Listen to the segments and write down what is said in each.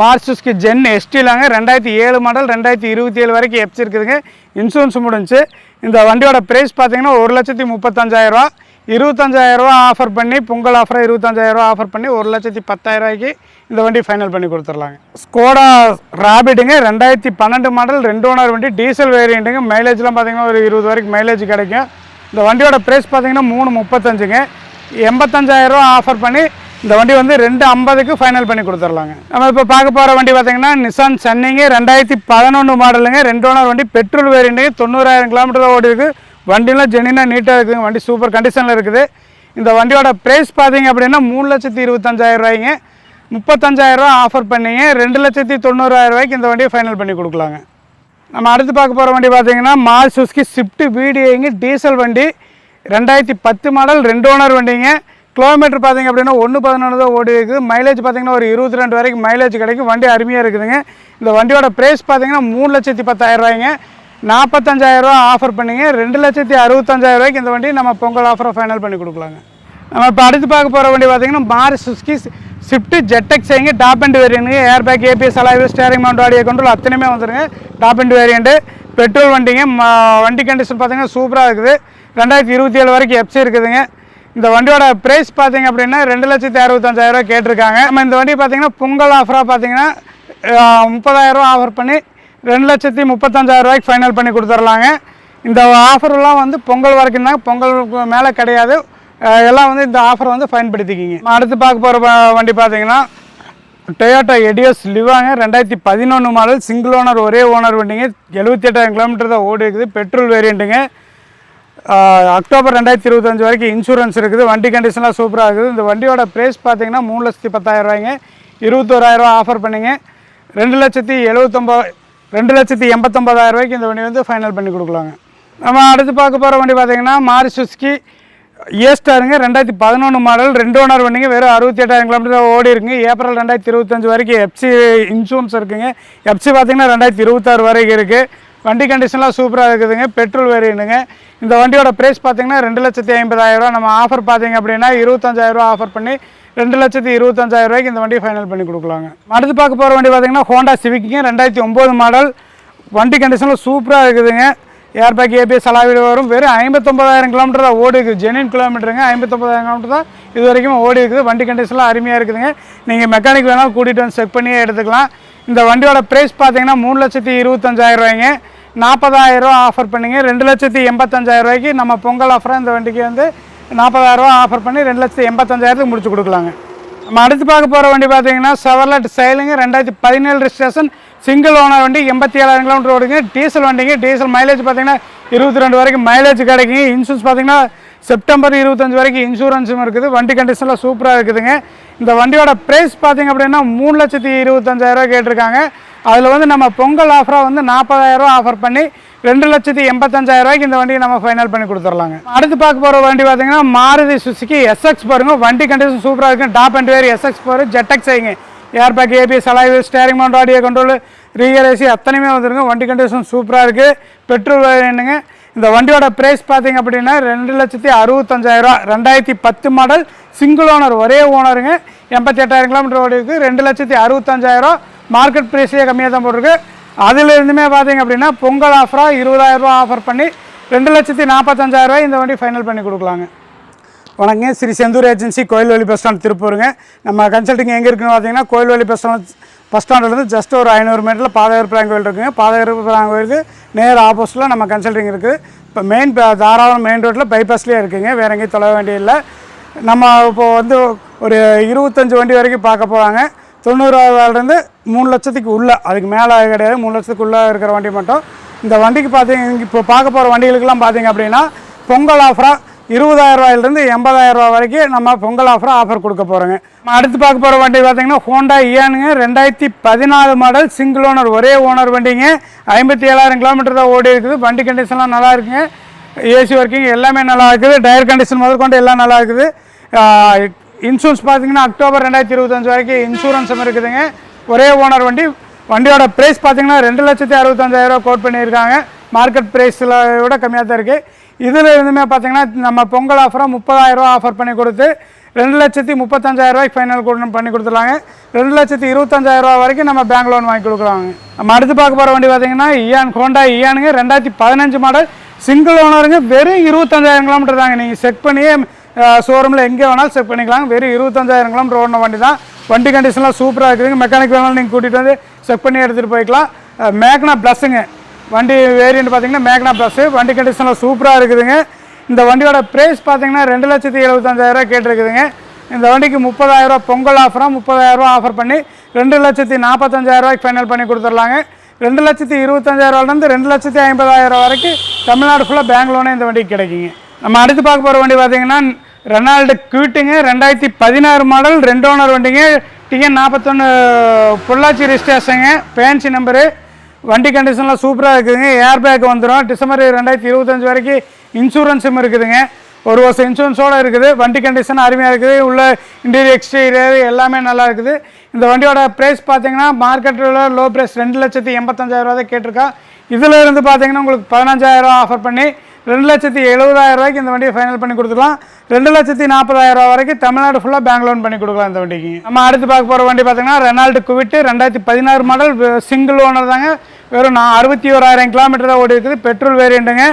மார்சுஸ்க்கு gen எஸ்டிலாங்க ரெண்டாயிரத்தி ஏழு model ரெண்டாயிரத்தி இருபத்தி ஏழு வரைக்கும் எப்ஸ் இருக்குதுங்க. இன்சூரன்ஸ் முடிஞ்சு இந்த வண்டியோட ப்ரைஸ் பார்த்தீங்கன்னா ஒரு லட்சத்தி முப்பத்தஞ்சாயிரரூவா இருபத்தஞ்சாயிரரூவா ஆஃபர் பண்ணி பொங்கல் ஆஃபராக இருபத்தஞ்சாயிரரூவா ஆஃபர் பண்ணி ஒரு லட்சத்தி பத்தாயிரரூவாய்க்கு இந்த வண்டி ஃபைனல் பண்ணி கொடுத்துர்லாங்க ஸ்கோடா ராபிடுங்க ரெண்டாயிரத்தி பன்னெண்டு மாடல் ரெண்டு ஓனர் வண்டி டீசல் வேரியண்ட்டுங்க மைலேஜ்லாம் பார்த்தீங்கன்னா ஒரு இருபது வரைக்கும் மைலேஜ் கிடைக்கும். இந்த வண்டியோட ப்ரைஸ் பார்த்தீங்கன்னா மூணு முப்பத்தஞ்சுங்க. எண்பத்தஞ்சாயிரரூவா ஆஃபர் பண்ணி இந்த வண்டி வந்து ரெண்டு ஐம்பதுக்கு ஃபைனல் பண்ணி கொடுத்துர்லாங்க. நம்ம இப்போ பார்க்க போகிற வண்டி பார்த்தீங்கன்னா நிசான் சன்னிங்க ரெண்டாயிரத்தி பதினொன்று மாடலுங்க. ரெண்டு ஓனர் வண்டி பெட்ரோல் வேரியண்ட்டுங்க தொண்ணூறாயிரம் கிலோமீட்டர் தான் ஓடி இருக்குது வண்டிலாம் ஜெனினாக நீட்டாக இருக்குதுங்க. வண்டி சூப்பர் கண்டிஷனில் இருக்குது. இந்த வண்டியோட ப்ரைஸ் பார்த்தீங்க அப்படின்னா மூணு லட்சத்தி இருபத்தஞ்சாயிரம் ரூபாய்ங்க. முப்பத்தஞ்சாயிரரூவா ஆஃபர் பண்ணீங்க. ரெண்டு லட்சத்தி தொண்ணூறாயிரம் ரூபாய்க்கு இந்த வண்டியை ஃபைனல் பண்ணி கொடுக்கலாங்க. நம்ம அடுத்து பார்க்க போகிற வண்டி பார்த்தீங்கன்னா மால் சுஸ்கி ஸ்விஃப்ட் வீடியோங்க டீசல் வண்டி. ரெண்டாயிரத்தி பத்து மாடல் ரெண்டு ஓனர் வண்டிங்க. கிலோமீட்டர் பார்த்தீங்க அப்படின்னா ஒன்று பதினொன்று தான் ஓடி இருக்குது மைலேஜ் பார்த்தீங்கன்னா ஒரு இருபத்தி ரெண்டு வரைக்கும் மைலேஜ் கிடைக்கும். வண்டி அருமையாக இருக்குதுங்க. இந்த வண்டியோட ப்ரைஸ் பார்த்தீங்கன்னா மூணு லட்சத்தி பத்தாயிரம் ரூபாய்ங்க. நாற்பத்தஞ்சாயிரரூவா ஆஃபர் பண்ணிங்க. ரெண்டு லட்சத்தி அறுபத்தஞ்சாயிரம் ரூபாய்க்கு இந்த வண்டி நம்ம பொங்கல் ஆஃபரை ஃபைனல் பண்ணி கொடுக்கலாங்க. நம்ம இப்போ அடுத்து பார்க்க போகிற வண்டி பார்த்தீங்கன்னா மாரி சுஸ்கி ஸ்விஃப்ட் ஜெட்டெக்ஸ் எங்க top and variant air bag ABS alloy steering mount audio control அத்தனையுமே வந்துருங்க. டாப் அண்ட் வேரியண்ட்டு பெட்ரோல் வண்டிங்க. ம- வண்டி கண்டிஷன் பார்த்தீங்கன்னா சூப்பராக இருக்குது. ரெண்டாயிரத்தி இருபத்தி ஏழு வரைக்கும் எப்சி இருக்குதுங்க. இந்த வண்டியோட ப்ரைஸ் பார்த்தீங்க அப்படின்னா ரெண்டு லட்சத்தி அறுபத்தஞ்சாயிரம் கேட்டிருக்காங்க. நம்ம இந்த வண்டி பார்த்தீங்கன்னா பொங்கல் ஆஃபராக பார்த்தீங்கன்னா முப்பதாயிரரூவா ஆஃபர் பண்ணி ரெண்டு லட்சத்தி முப்பத்தஞ்சாயிரம் ரூபாய்க்கு ஃபைனல் பண்ணி கொடுத்துர்லாங்க. இந்த ஆஃபர்லாம் வந்து பொங்கல் வரைக்கும் தான் பொங்கலுக்கு மேலே கிடையாது. எல்லாம் வந்து இந்த ஆஃபரை வந்து பயன்படுத்திக்கிங்க. அடுத்து பார்க்க போகிற வண்டி பார்த்தீங்கன்னா டொயோட்டோ எடியோஸ் லிவாங்க ரெண்டாயிரத்தி பதினொன்று மாடல் சிங்கிள் ஓனர் ஒரே ஓனர் வண்டிங்க. எழுபத்தி எட்டாயிரம் கிலோமீட்டர் தான் ஓடி இருக்குது பெட்ரோல் வேரியண்ட்டுங்க அக்டோபர் ரெண்டாயிரத்தி இருபத்தஞ்சு வரைக்கும் இன்சூரன்ஸ் இருக்குது. வண்டி கண்டிஷன்லாம் சூப்பராக இருக்குது. இந்த வண்டியோட ப்ரைஸ் பார்த்தீங்கன்னா மூணு லட்சத்தி பத்தாயிரம் ரூபாய்ங்க. இருபத்தோராயிரரூவா ஆஃபர் பண்ணிங்க. ரெண்டு லட்சத்தி எழுபத்தொம்பது ரெண்டு லட்சத்தி எண்பத்தொம்பதாயிரம் ரூபாய்க்கு இந்த வண்டி வந்து ஃபைனல் பண்ணி கொடுக்கலாங்க. நம்ம அடுத்து பார்க்க போகிற வண்டி பார்த்தீங்கன்னா மாரி சுஸ்கி ஏஸ்டாருங்க ரெண்டாயிரத்தி பதினொன்று மாடல் ரெண்டு ஓனர் வண்டிங்க. வெறும் அறுபத்தி எட்டாயிரம் கிலோமீட்டர் ஓடி இருக்குங்க. ஏப்ரல் ரெண்டாயிரத்தி இருபத்தஞ்சு வரைக்கும் எஃப்சி இன்சூரன்ஸ் இருக்குங்க. எஃப்சி பார்த்தீங்கன்னா ரெண்டாயிரத்தி இருபத்தாறு வரைக்கும் இருக்குது வண்டி கண்டிஷன்லாம் சூப்பராக இருக்குதுங்க. பெட்ரோல் வேரியண்ட்டுங்க இந்த வண்டியோட ப்ரைஸ் பார்த்தீங்கன்னா ரெண்டு லட்சத்தி ஐம்பதாயிரரூவா நம்ம ஆஃபர் பார்த்தீங்க அப்படின்னா இருபத்தஞ்சாயிரரூவா ஆஃபர் பண்ணி ரெண்டு லட்சத்தி இருபத்தஞ்சாயிரம் ரூபாய்க்கு இந்த வண்டியை ஃபைனல் பண்ணி கொடுக்கலாங்க. அடுத்து பார்க்க போகிற வண்டி பார்த்தீங்கன்னா ஹோண்டா சிவிக்குங்க ரெண்டாயிரத்தி ஒம்பது மாடல் வண்டி கண்டிஷனில் சூப்பராக இருக்குதுங்க. ஏர் பேக் ஏபிஎஸ் அலாவிட வரும். வெறும் ஐம்பத்தொம்பதாயிரம் கிலோமீட்டர் தான் ஓடி இருக்குது ஜெனின் கிலோமீட்டருங்க ஐம்பத்தொம்பதாயிரம் கிலோமீட்டர் தான் இது வரைக்கும் ஓடி இருக்குது. வண்டி கண்டிஷன்லாம் அருமையாக இருக்குதுங்க. நீங்கள் மெக்கானிக் வேணாலும் கூட்டிகிட்டு வந்து செக் பண்ணியே எடுத்துக்கலாம். இந்த வண்டியோட ப்ரைஸ் பார்த்தீங்கன்னா மூணு லட்சத்தி இருபத்தஞ்சாயிரம் ரூபாய்ங்க. நாற்பதாயிரம் ரூபா ஆஃபர் பண்ணிங்க. ரெண்டு லட்சத்தி எண்பத்தஞ்சாயிரம் ரூபாய்க்கு நம்ம பொங்கல் ஆஃபராக இந்த வண்டிக்கு வந்து நாற்பதாயிரம் ரூபா ஆஃபர் பண்ணி ரெண்டு லட்சத்தி எண்பத்தஞ்சாயிரத்துக்கு முடிச்சு கொடுக்கலாங்க. நம்ம அடுத்து பார்க்க போகிற வண்டி பார்த்தீங்கன்னா செவர்லட் சைலுங்க ரெண்டாயிரத்தி பதினேழு ரிஜிஸ்ட்ரேஷன் சிங்கிள் ஓனர் வண்டி எண்பத்தி ஏழாயிரம் கிலோமீட்டர் ஓடுங்க டீசல் வண்டிங்க. டீசல் மைலேஜ் பார்த்தீங்கன்னா இருபத்தி ரெண்டு வரைக்கும் மைலேஜ் கிடைக்குங்க. இன்சூரன்ஸ் பார்த்தீங்கன்னா செப்டம்பர் இருபத்தஞ்சு வரைக்கும் இன்சூரன்ஸும் இருக்குது. வண்டி கண்டிஷனில் சூப்பராக இருக்குதுங்க. இந்த வண்டியோட ப்ரைஸ் பார்த்தீங்க அப்படின்னா மூணு லட்சத்தி இருபத்தஞ்சாயிரரூவா கேட்டிருக்காங்க. அதில் வந்து நம்ம பொங்கல் ஆஃபராக வந்து நாற்பதாயிரரூவா ஆஃபர் பண்ணி ரெண்டு லட்சத்தி எண்பத்தஞ்சாயிரம் ரூபாய்க்கு இந்த வண்டியை நம்ம ஃபைனல் பண்ணி கொடுத்துர்லாங்க. அடுத்து பார்க்க போகிற வண்டி பார்த்தீங்கன்னா மாருதி சுசுக்கு எஸ்எக்ஸ் பாருங்க. வண்டி கண்டிஷன் சூப்பராக இருக்கும் டாப் அண்ட் வேர் எஸ்எக்ஸ் போகிற ஜெட்டெக்ஸ் செய்யுங்க air bag ABS alloy steering mount audio control regur AC அத்தனையுமே வந்துருங்க. வண்டி கண்டிஷன் சூப்பராக இருக்குது பெட்ரோல் வேணுங்க இந்த வண்டியோட ப்ரைஸ் பார்த்தீங்க அப்படின்னா ரெண்டு லட்சத்தி அறுபத்தஞ்சாயிரரூவா ரெண்டாயிரத்தி பத்து மாடல் சிங்கிள் ஓனர் ஒரே ஓனருங்க எண்பத்தி எட்டாயிரம் கிலோமீட்டர் ஓடி இருக்குது ரெண்டு லட்சத்தி அறுபத்தஞ்சாயிரம் மார்க்கெட் ப்ரைஸ்லேயே கம்மியாக தான் போட்டிருக்கு. அதிலிருந்துமே பார்த்தீங்க அப்படின்னா பொங்கல் ஆஃபராக இருபதாயிரரூபா ஆஃபர் பண்ணி ரெண்டு லட்சத்தி நாற்பத்தஞ்சாயிரரூபாய் இந்த வண்டி ஃபைனல் பண்ணி கொடுக்கலாங்க. வணக்கங்க. Sri Senthur agency Koilveli bus stand திருப்பூருங்க. நம்ம கன்சல்டிங் எங்கே இருக்குன்னு பார்த்தீங்கன்னா கோயில்வெளி பஸ் ஸ்டாண்ட் பஸ் ஸ்டாண்ட்லேருந்து ஜஸ்ட் ஒரு ஐநூறு மீட்டரில் பாதகர் கோயில் இருக்குங்க. பாதையர் கோயிலுக்கு நேர் ஆப்போசிட்டில் நம்ம கன்சல்டிங் இருக்குது இப்போ மெயின் தாராளம் மெயின் ரோட்டில் பைபாஸ்லேயே இருக்குங்க. வேற எங்கேயும் தொலை வேண்டியதில்லை நம்ம இப்போது வந்து ஒரு இருபத்தஞ்சி வண்டி வரைக்கும் பார்க்க போகிறாங்க தொண்ணூறாயிரத்துலேருந்து மூணு லட்சத்துக்கு உள்ளே அதுக்கு மேலே கிடையாது மூணு லட்சத்துக்கு உள்ளே இருக்கிற வண்டி மட்டும். இந்த வண்டிக்கு பார்த்தீங்க இப்போ பார்க்க போகிற வண்டிகளுக்கெல்லாம் பார்த்தீங்க அப்படின்னா பொங்கல் ஆஃபராக இருபதாயிரம் ரூபாயிலிருந்து எண்பதாயிரம் ரூபா வரைக்கும் நம்ம பொங்கல் ஆஃபராக ஆஃபர் கொடுக்க போகிறோங்க அடுத்து பார்க்க போகிற வண்டி பார்த்தீங்கன்னா ஹோண்டா இயானுங்க ரெண்டாயிரத்தி பதினாலு மாடல் சிங்கிள் ஓனர் ஒரே ஓனர் வண்டிங்க. ஐம்பத்தி ஏழாயிரம் கிலோமீட்டர் தான் ஓடி இருக்குது. வண்டி கண்டிஷன்லாம் நல்லா இருக்குங்க. ஏசி ஒர்க்கிங் எல்லாமே நல்லா இருக்குது. டயர் கண்டிஷன் முதற்கொண்டு எல்லாம் நல்லா இருக்குது. இன்சூரன்ஸ் பார்த்தீங்கன்னா அக்டோபர் ரெண்டாயிரத்தி இருபத்தஞ்சு வரைக்கும் இன்சூரன்ஸும் இருக்குதுங்க ஒரே ஓனர் வண்டி வண்டியோட ப்ரைஸ் பார்த்தீங்கன்னா ரெண்டு லட்சத்தி அறுபத்தஞ்சாயிரம் கோட் பண்ணியிருக்காங்க. மார்க்கெட் ப்ரைஸில் விட கம்மியாக தான் இருக்குது இதில் இருந்துமே பார்த்தீங்கன்னா நம்ம பொங்கல் ஆஃபராக முப்பதாயிரரூவா ஆஃபர் பண்ணி கொடுத்து ரெண்டு லட்சத்தி முப்பத்தஞ்சாயிரரூவாய்க்கு ஃபைனல் கூட பண்ணி கொடுத்துருலாங்க ரெண்டு லட்சத்தி இருபத்தஞ்சாயிரரூவா வரைக்கும் நம்ம பேங்க் லோன் வாங்கி கொடுக்குறாங்க. நம்ம அடுத்து பார்க்க போகிற வண்டி பார்த்தீங்கன்னா இயான் ஹோண்டா இயானுங்க ரெண்டாயிரத்தி பதினஞ்சு மாடல் சிங்கிள் ஓனருங்க வெறும் இருபத்தஞ்சாயிரம் கிலோமீட்டர் தாங்க. நீங்கள் செக் பண்ணியே ஷோரூமில் எங்கே வேணாலும் செக் பண்ணிக்கலாம் வெறும் இருபத்தஞ்சாயிரம் கிலோமீட்டர் ஓடின வண்டி தான் வண்டி கண்டிஷன்லாம் சூப்பராக இருக்குதுங்க. மெக்கானிக் வேணாலும் நீங்கள் கூட்டிகிட்டு வந்து செக் பண்ணி எடுத்துகிட்டு போய்க்கலாம். மேக்னா ப்ளஸ்ஸுங்க வண்டி வேரியன்ட் பார்த்தீங்கன்னா மேக்னா ப்ளஸ்ஸு வண்டி கண்டிஷனில் சூப்பராக இருக்குதுங்க. இந்த வண்டியோட ப்ரைஸ் பார்த்தீங்கன்னா ரெண்டு லட்சத்தி எழுபத்தஞ்சாயிரரூவா கேட்டிருக்குதுங்க. இந்த வண்டிக்கு முப்பதாயிரரூவா பொங்கல் ஆஃபராக முப்பதாயிரரூவா ஆஃபர் பண்ணி ரெண்டு லட்சத்தி நாற்பத்தஞ்சாயிரரூவாய்க்கு ஃபைனல் பண்ணி கொடுத்துர்லாங்க ரெண்டு லட்சத்தி இருபத்தஞ்சாயிரரூவாலேருந்து ரெண்டு லட்சத்தி ஐம்பதாயிரம் வரைக்கும் தமிழ்நாடு ஃபுல்லாக பேங்க் லோனே இந்த வண்டிக்கு கிடைக்குங்க. நம்ம அடுத்து பார்க்க போகிற வண்டி பார்த்தீங்கன்னா ரெனால்டு குவிட்டுங்க ரெண்டாயிரத்தி பதினாறு மாடல் ரெண்டு ஓனர் வண்டிங்க. டிஎன் நாற்பத்தொன்று பொள்ளாச்சி ரிஜிஸ்ட்ரேஷனுங்க பேன்சி நம்பரு வண்டி கண்டிஷன்லாம் சூப்பராக இருக்குதுங்க. ஏர் பேக் வந்துடும் டிசம்பர் ரெண்டாயிரத்தி இருபத்தஞ்சு வரைக்கும் இன்சூரன்ஸும் இருக்குதுங்க. ஒரு வருஷம் இன்சூரன்ஸோடு இருக்குது. வண்டி கண்டிஷன் அருமையாக இருக்குது. உள்ள இன்டீரியர் எக்ஸ்டீரியர் எல்லாமே நல்லா இருக்குது. இந்த வண்டியோட ப்ரைஸ் பார்த்தீங்கன்னா மார்க்கெட்டில் லோ ப்ரைஸ் ரெண்டு லட்சத்தி எண்பத்தஞ்சாயிரரூவா தான் கேட்டிருக்கா. இதில் இருந்து பார்த்தீங்கன்னா உங்களுக்கு பதினஞ்சாயிரம் ஆஃபர் பண்ணி ரெண்டு லட்சத்தி எழுபதாயிரம் ரூபாய்க்கு இந்த வண்டியை ஃபைனல் பண்ணி கொடுத்துக்கலாம் ரெண்டு லட்சத்தி நாற்பதாயிரம் ரூபா வரைக்கும் தமிழ்நாடு ஃபுல்லாக பேங்க் லோன் பண்ணி கொடுக்கலாம் இந்த வண்டிக்கு. நம்ம அடுத்து பார்க்க போகிற வண்டி பார்த்தீங்கன்னா ரெனால்டு குவிட்டு ரெண்டாயிரத்தி பதினாறு மாடல் சிங்கிள் ஓனர் தாங்க. வெறும் நான் அறுபத்தி ஓராயிரம் கிலோமீட்டர் தான் ஓடி இருக்குது. பெட்ரோல் வேரியண்ட்டுங்க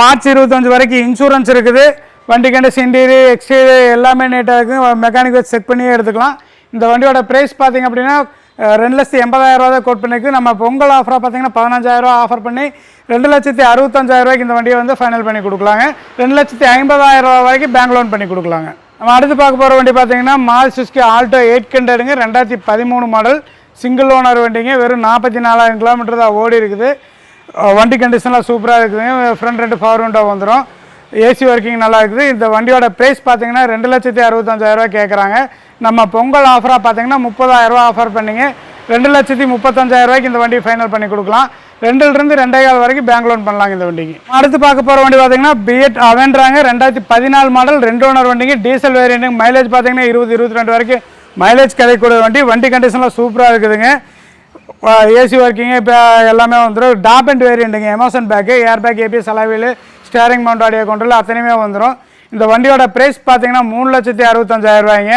மார்ச் இருபத்தஞ்சு வரைக்கும் இன்சூரன்ஸ் இருக்குது. வண்டி சிண்டீரு இன்டீரியர் எக்ஸ்டீரியர் எல்லாமே நீட்டாக இருக்குது. மெக்கானிக் வச்சு செக் பண்ணியே எடுத்துக்கலாம். இந்த வண்டியோட ப்ரைஸ் பார்த்தீங்க அப்படின்னா ரெண்டு லட்சத்தி எண்பதாயிரம் ரூபா தான் கோட் பண்ணிக்கு நம்ம பொங்கல் ஆஃபராக பார்த்தீங்கன்னா பதினஞ்சாயிரம் ரூபா ஆஃபர் பண்ணி ரெண்டு லட்சத்தி அறுபத்தஞ்சாயிரம் ரூபாய்க்கு இந்த வண்டியை வந்து ஃபைனல் பண்ணி கொடுக்கலாங்க. ரெண்டு லட்சத்தி ஐம்பதாயிரம் ரூபா வரைக்கும் பேங்க் லோன் பண்ணி கொடுக்கலாங்க. நம்ம அடுத்து பார்க்க போகிற வண்டி பார்த்தீங்கன்னா மால் சுஸ்கி ஆல்டோ எயிட் ஹண்ட்ரடுங்க ரெண்டாயிரத்தி பதிமூணு மாடல் சிங்கிள் ஓனர் வண்டிங்க வெறும் நாற்பத்தி நாலாயிரம் கிலோமீட்டர் தான் ஓடி இருக்குது. வண்டி கண்டிஷன்லாம் சூப்பராக இருக்குதுங்க. ஃப்ரண்ட் ரெண்டு பவர் விண்டோ வந்துடும் ஏசி ஒர்க்கிங் நல்லா இருக்குது இந்த வண்டியோட ப்ரைஸ் பார்த்தீங்கன்னா ரெண்டு லட்சத்தி அறுபத்தஞ்சாயிரரூவா கேட்குறாங்க நம்ம பொங்கல் ஆஃபராக பார்த்தீங்கன்னா முப்பதாயிரரூவா ஆஃபர் பண்ணிங்க. ரெண்டு லட்சத்தி முப்பத்தஞ்சாயிரரூவாய்க்கு இந்த வண்டி ஃபைனல் பண்ணி கொடுக்கலாம். ரெண்டுலேருந்து ரெண்டே கால் வரைக்கும் பேங்க் லோன் பண்ணலாங்க இந்த வண்டிக்கு. அடுத்து பார்க்க போகிற வண்டி பார்த்தீங்கன்னா பிஎட் அவன்றாங்க ரெண்டாயிரத்தி பதினாலு மாடல் ரெண்டு ஓனர் வண்டிங்க. டீசல் வேரியண்ட்டுங்க மைலேஜ் பார்த்தீங்கன்னா இருபது இருபத்தி ரெண்டு வரைக்கும் மைலேஜ் கிடைக்கக்கூடிய வண்டி. வண்டி கண்டிஷன்லாம் சூப்பராக இருக்குதுங்க. ஏசி ஒர்க்கிங்கு இப்போ எல்லாமே வந்துடும் டாப் அண்ட் வேரியண்ட்டுங்க எமோசன் பேக்கு ஏர் பேக் ஏபிஎஸ் அலாவில் ஸ்டேரிங் மவுண்ட் ஆடியோ கண்ட்ரோல் அத்தனையுமே வந்துடும் இந்த வண்டியோட ப்ரைஸ் பார்த்தீங்கன்னா மூணு லட்சத்தி அறுபத்தஞ்சாயிரம் ரூபாய்ங்க.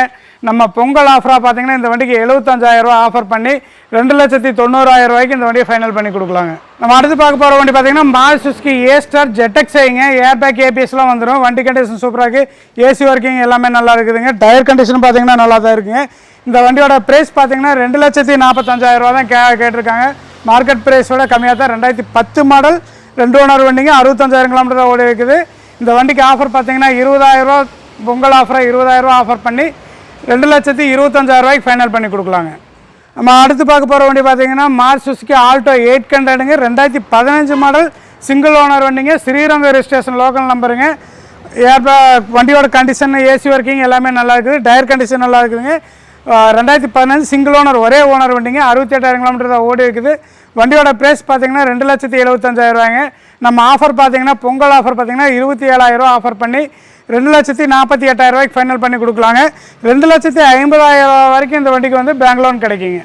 நம்ம பொங்கல் ஆஃபராக பார்த்தீங்கன்னா இந்த வண்டிக்கு எழுபத்தஞ்சாயிரம் ரூபா ஆஃபர் பண்ணி ரெண்டு லட்சத்தி தொண்ணூறாயிரம் ரூபாய்க்கு இந்த வண்டியை ஃபைனல் பண்ணி கொடுக்கலாங்க. நம்ம அடுத்து பார்க்க போகிற வண்டி பார்த்தீங்கன்னா மாசுஸ்கி ஏ ஸ்டார் ஜெட்டெக்ஸைங்க ஏர் பேக் ஏபிஎஸ்லாம் வந்துடும் வண்டி கண்டிஷன் சூப்பராக இருக்குது ஏசி ஒர்க்கிங் எல்லாமே நல்லா இருக்குதுங்க. டயர் கண்டிஷன் பார்த்தீங்கன்னா நல்லா தான் இருக்குங்க. இந்த வண்டியோட ப்ரைஸ் பார்த்தீங்கன்னா ரெண்டு லட்சத்தி நாற்பத்தஞ்சாயிரம் ரூபா தான் கே கேட்டிருக்காங்க. மார்க்கெட் ப்ரைஸோட கம்மியாக தான் ரெண்டாயிரத்தி பத்து மாடல் ரெண்டு ஓனர் வண்டிங்க அறுபத்தஞ்சாயிரம் கிலோமீட்டர் தான் ஓடி இருக்குது. இந்த வண்டிக்கு ஆஃபர் பார்த்தீங்கன்னா இருபதாயிரரூவா பொங்கல் ஆஃபராக இருபதாயிரரூவா ஆஃபர் பண்ணி ரெண்டு லட்சத்தி இருபத்தஞ்சாயிரரூவாய்க்கு ஃபைனல் பண்ணி கொடுக்கலாங்க. நம்ம அடுத்து பார்க்க போகிற வண்டி பார்த்தீங்கன்னா மார்ச் சுசுக்கி ஆல்டோ எயிட் ஹண்ட்ரடுங்க ரெண்டாயிரத்தி பதினஞ்சு மாடல் சிங்கிள் ஓனர் வண்டிங்க ஸ்ரீரங்கம் ரெஜிஸ்ட்ரேஷன் லோக்கல் நம்பருங்க ஏர் வண்டியோட கண்டிஷன் ஏசி ஒர்க்கிங் எல்லாமே நல்லா இருக்குது. டயர் கண்டிஷன் நல்லா இருக்குதுங்க. ரெண்டாயிரத்தி பதினஞ்சு சிங்கிள் ஓனர் ஒரே ஓனர் வண்டிங்க அறுபத்தி எட்டாயிரம் கிலோமீட்டர் தான் ஓடி இருக்குது. வண்டியோட ப்ரைஸ் பார்த்தீங்கன்னா ரெண்டு லட்சத்தி எழுபத்தஞ்சாயிரம் ரூபாய்ங்க. நம்ம ஆஃபர் பார்த்தீங்கன்னா பொங்கல் ஆஃபர் பார்த்தீங்கன்னா இருபத்தி ஏழாயிரம் ரூபா ஆஃபர் பண்ணி ரெண்டு லட்சத்தி நாற்பத்தி எட்டாயிரம் ரூபாய்க்கு ஃபைனல் பண்ணி கொடுக்கலாங்க. ரெண்டு லட்சத்தி ஐம்பதாயிரம் ரூபா வரைக்கும் இந்த வண்டிக்கு வந்து பேங்க் லோன் கிடைக்குங்க.